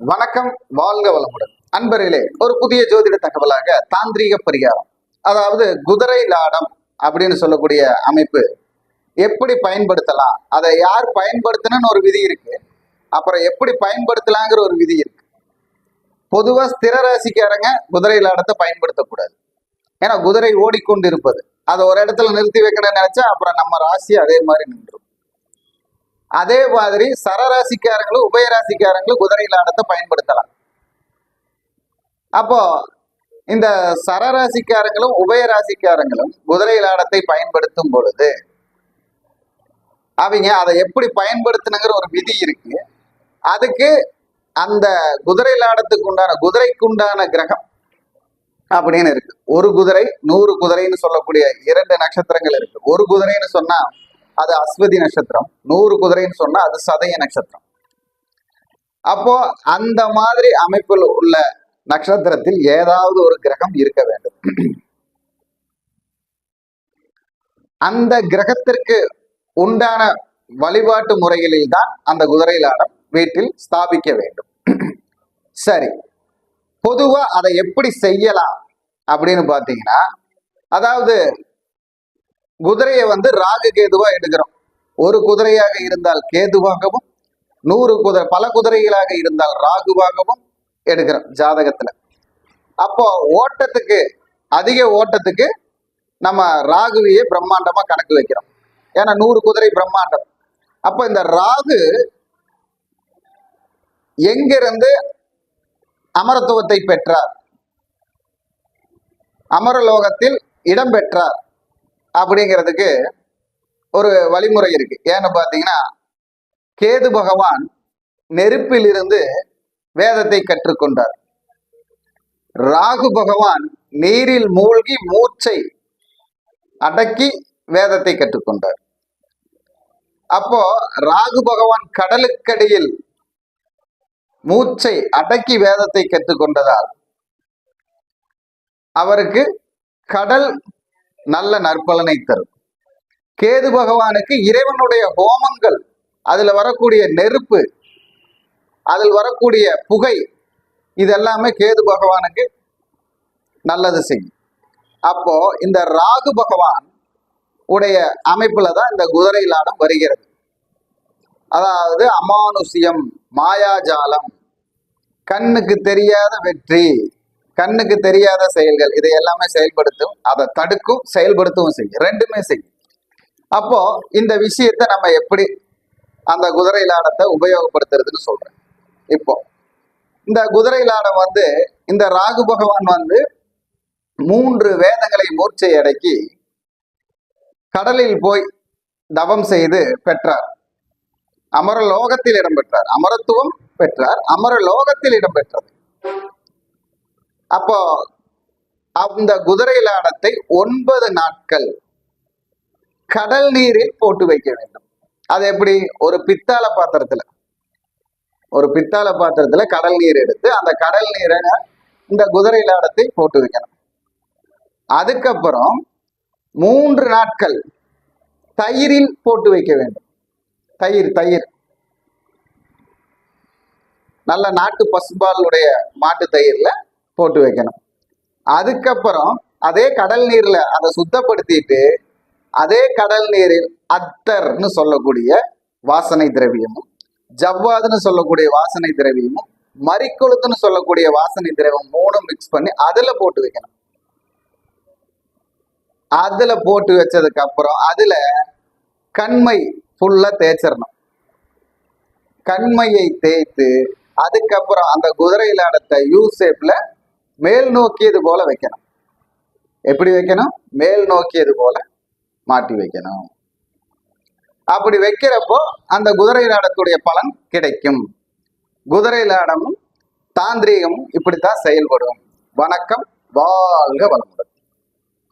வணக்கம் வாழ்க வளமுடன். அன்பர்களே ஒரு புதிய ஜோதிட தகவலாக தாந்திரீக பரிகாரம். அதாவது குதிரை லாடம் அப்படின்னு சொல்லக்கூடிய அமைப்பு எப்படி பயன்படுத்தலாம்? அதை யார் பயன்படுத்தணும்னு ஒரு விதி இருக்கு. அப்புறம் எப்படி பயன்படுத்தலாங்கிற ஒரு விதி இருக்கு. பொதுவா ஸ்திர ராசிக்காரங்க குதிரை லாடத்தை பயன்படுத்தக்கூடாது. ஏன்னா குதிரை ஓடிக்கொண்டு இருப்பது அதை ஒரு இடத்துல நிறுத்தி வைக்கணும்னு நினைச்சா அப்புறம் நம்ம ராசி அதே மாதிரி நின்றும். அதே மாதிரி சரராசிக்காரங்களும் உபயராசிக்காரங்களும் குதிரை லாடத்தை பயன்படுத்தலாம். அப்போ இந்த சரராசிக்காரங்களும் உபயராசிக்காரங்களும் குதிரை லாடத்தை பயன்படுத்தும் பொழுது அவங்க அதை எப்படி பயன்படுத்தணுங்கிற ஒரு விதி இருக்கு. அதுக்கு அந்த குதிரை லாடத்துக்கு உண்டான குதிரைக்கு உண்டான கிரகம் அப்படின்னு இருக்கு. ஒரு குதிரை நூறு குதிரைன்னு சொல்லக்கூடிய இரண்டு நட்சத்திரங்கள் இருக்கு. ஒரு குதிரைன்னு சொன்னா அது அஸ்வதி நட்சத்திரம். நூறு குதிரைன்னு சொன்னா அது சதய நட்சத்திரம். அப்போ அந்த மாதிரி அமைப்பில் உள்ள நட்சத்திரத்தில் ஏதாவது ஒரு கிரகம் இருக்க வேண்டும். அந்த கிரகத்திற்கு உண்டான வழிபாட்டு முறைகளில் தான் அந்த குதிரை வீட்டில் ஸ்தாபிக்க வேண்டும். சரி. பொதுவா அதை எப்படி செய்யலாம் அப்படின்னு பார்த்தீங்கன்னா அதாவது குதிரையை வந்து ராகு கேதுவா எடுக்கிறோம். ஒரு குதிரையாக இருந்தால் கேதுவாகவும் நூறு குதிரை பல குதிரைகளாக இருந்தால் ராகுவாகவும் எடுக்கிறோம் ஜாதகத்துல. அப்போ ஓட்டத்துக்கு அதிக ஓட்டத்துக்கு நம்ம ராகுவையே பிரம்மாண்டமா கணக்கு வைக்கிறோம். ஏன்னா நூறு குதிரை பிரம்மாண்டம். அப்போ இந்த ராகு எங்கிருந்து அமரத்துவத்தை பெற்றார்? அமரலோகத்தில் இடம் பெற்றார். அப்படிங்கிறதுக்கு ஒரு வழிமுறை இருக்கு. ஏன்னு பார்த்தீங்கன்னா கேது பகவான் நெருப்பிலிருந்து வேதத்தை கற்றுக்கொண்டார். ராகு பகவான் நீரில் மூழ்கி மூச்சை அடக்கி வேதத்தை கற்றுக்கொண்டார். அப்போ ராகு பகவான் கடலுக்கடியில் மூச்சை அடக்கி வேதத்தை கற்றுக்கொண்டதால் அவருக்கு கடல் நல்ல நற்பலனை தரும். கேது பகவானுக்கு இறைவனுடைய ஹோமங்கள் அதுல வரக்கூடிய நெருப்பு அதில் வரக்கூடிய புகை இதெல்லாமே கேது பகவானுக்கு நல்லது செய்யும். அப்போ இந்த ராகு பகவான் உடைய அமைப்புல தான் இந்த குதிரை லாடம் வருகிறது. அதாவது அமானுஷ்யம் மாயாஜாலம் கண்ணுக்கு தெரியாத வெற்றி. கண்ணுக்கு தெரியாத செயல்கள் இதை எல்லாமே செயல்படுத்தும் அதை தடுக்கும் செயல்படுத்தவும் செய்யும். ரெண்டுமே செய்யும். அப்போ இந்த விஷயத்தை நம்ம எப்படி அந்த குதிரை லாடத்தை உபயோகப்படுத்துறதுன்னு சொல்றேன். இப்போ இந்த குதிரை லாடம் வந்து இந்த ராகு பகவான் வந்து மூன்று வேதங்களை மூர்ச்சை அடக்கி கடலில் போய் தவம் செய்து பெற்றார். அமரலோகத்தில் இடம்பெற்றார். அமரத்துவம் பெற்றார். அமரலோகத்தில் இடம்பெற்றது. அப்போ அந்த குதிரை லாடத்தை ஒன்பது நாட்கள் கடல் நீரில் போட்டு வைக்க வேண்டும். அது எப்படி? ஒரு பித்தாள பாத்திரத்துல. ஒரு பித்தாள பாத்திரத்துல கடல் நீர் எடுத்து அந்த கடல் நீரை இந்த குதிரை லாடத்தை போட்டு வைக்கணும். அதுக்கப்புறம் மூன்று நாட்கள் தயிரில் போட்டு வைக்க வேண்டும். தயிர் தயிர். நல்ல நாட்டு பசுபாலுடைய மாட்டு தயிர்ல போட்டு வைக்கணும். அதுக்கப்புறம் அதே கடல் நீர்ல அதை சுத்தப்படுத்திட்டு அதே கடல் நீரில் அத்தர்னு சொல்லக்கூடிய வாசனை திரவியமும் ஜவ்வாதுன்னு சொல்லக்கூடிய வாசனை திரவியமும் மறிக்கொழுத்துன்னு சொல்லக்கூடிய வாசனை திரவியம் மூணும் மிக்ஸ் பண்ணி அதுல போட்டு வைக்கணும். அதுல போட்டு வச்சதுக்கு அப்புறம் அதுல கண்மை ஃபுல்லா தேய்ச்சிடணும். கண்மையை தேய்த்து அதுக்கப்புறம் அந்த குதிரை லாடத்தை யூ ஷேப்ல மேல் நோக்கியது போல வைக்கணும். எப்படி வைக்கணும்? மேல் நோக்கியது போல மாட்டி வைக்கணும். அப்படி வைக்கிறப்போ அந்த குதிரை லாடத்துடைய பலன் கிடைக்கும். குதிரை லாடமும் தாந்திரீகமும் இப்படித்தான் செயல்படும். வணக்கம் வாழ்க வளமுடன்.